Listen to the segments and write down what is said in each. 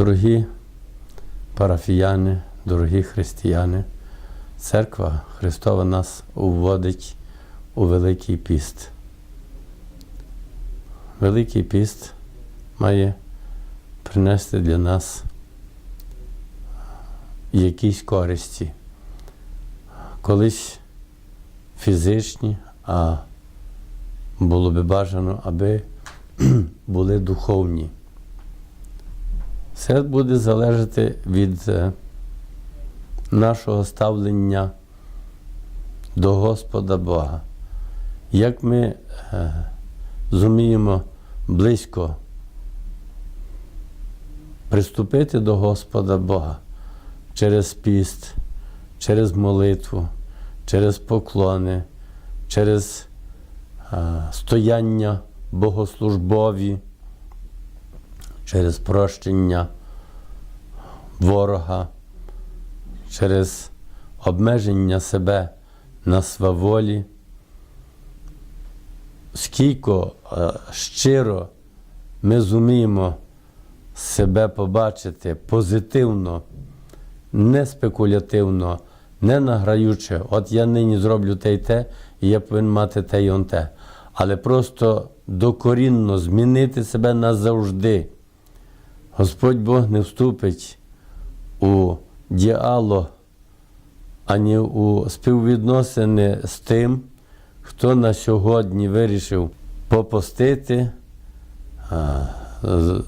Дорогі парафіяни, дорогі християни, Церква Христова нас уводить у Великий піст. Великий піст має принести для нас якісь користі. Колись фізичні, а було би бажано, аби були духовні. Все буде залежати від е, нашого ставлення до Господа Бога. Як ми е, зуміємо близько приступити до Господа Бога через піст, через молитву, через поклони, через е, стояння богослужбові, через прощення ворога, через обмеження себе на сваволі, скільки е, щиро ми зуміємо себе побачити позитивно, не спекулятивно, не награючи, от я нині зроблю те й те, і я повинен мати те й он те. Але просто докорінно змінити себе назавжди. Господь Бог не вступить у діалог, ані у співвідносини з тим, хто на сьогодні вирішив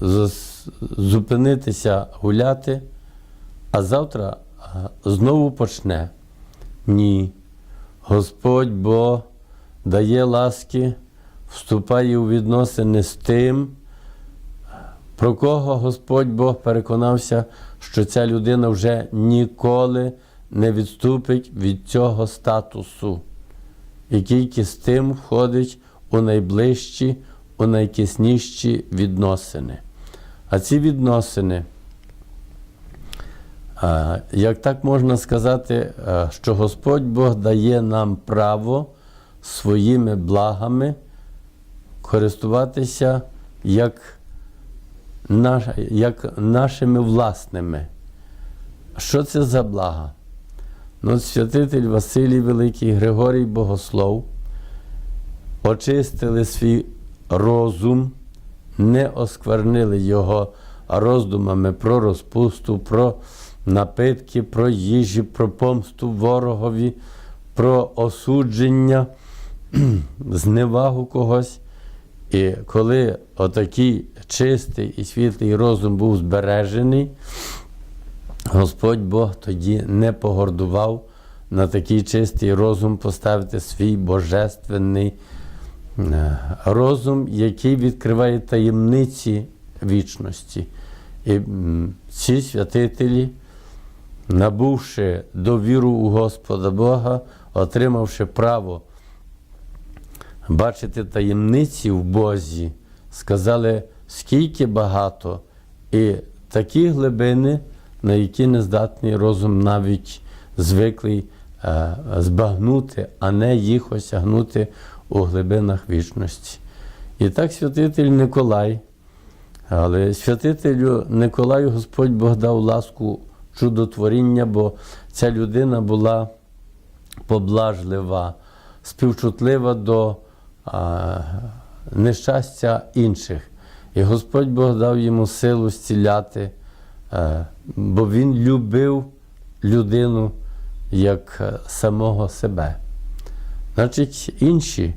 з- зупинитися гуляти, а завтра знову почне. Ні. Господь Бог дає ласки, вступає у відносини з тим, про кого Господь Бог переконався, що ця людина вже ніколи не відступить від цього статусу, тільки з тим входить у найближчі, у найкисніші відносини. А ці відносини, як так можна сказати, що Господь Бог дає нам право своїми благами користуватися як наш, як нашими власними. Що це за блага? Ну, святитель Василій Великий, Григорій Богослов очистили свій розум, не осквернили його роздумами про розпусту, про напитки, про їжі, про помсту ворогові, про осудження, зневагу когось. І коли отакий чистий і світлий розум був збережений, Господь Бог тоді не погордував на такий чистий розум поставити свій божественний е, розум, який відкриває таємниці вічності. І ці святителі, набувши довіру у Господа Бога, отримавши право бачити таємниці в Бозі, сказали, скільки багато, і такі глибини, на які не здатний розум навіть звиклий е, збагнути, а не їх осягнути у глибинах вічності. І так святитель Николай, але святителю Николаю Господь Бог дав ласку чудотворіння, бо ця людина була поблажлива, співчутлива до нещастя інших. І Господь Бог дав йому силу зціляти, е, бо він любив людину як е, самого себе. Значить, інші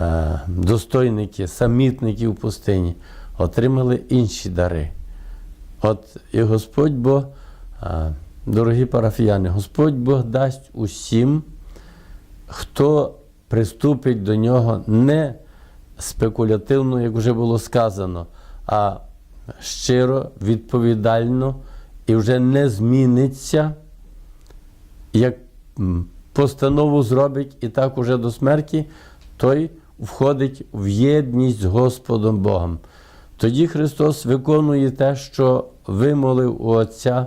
е, достойники, самітники в пустині отримали інші дари. От і Господь Бог, дорогі парафіяни, Господь Бог дасть усім, хто приступить до нього не спекулятивно, як вже було сказано, а щиро, відповідально і вже не зміниться, як постанову зробить і так уже до смерті, той входить в єдність з Господом Богом. Тоді Христос виконує те, що вимолив у Отця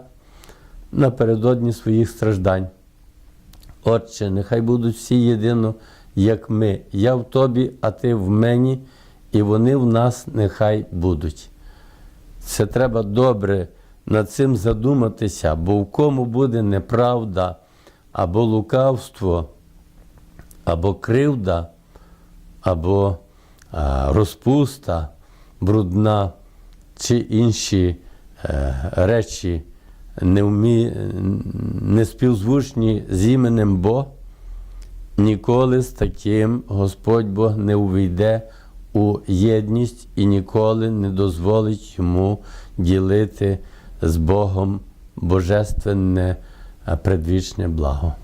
напередодні своїх страждань. Отче, нехай будуть всі єдино, як ми. Я в тобі, а ти в мені, і вони в нас нехай будуть. Це треба добре над цим задуматися, бо в кому буде неправда або лукавство, або кривда, або а, розпуста, брудна чи інші е, речі невмі, неспівзвучні з іменем Бог, ніколи з таким Господь Бог не увійде у єдність і ніколи не дозволить йому ділити з Богом божественне предвічне благо.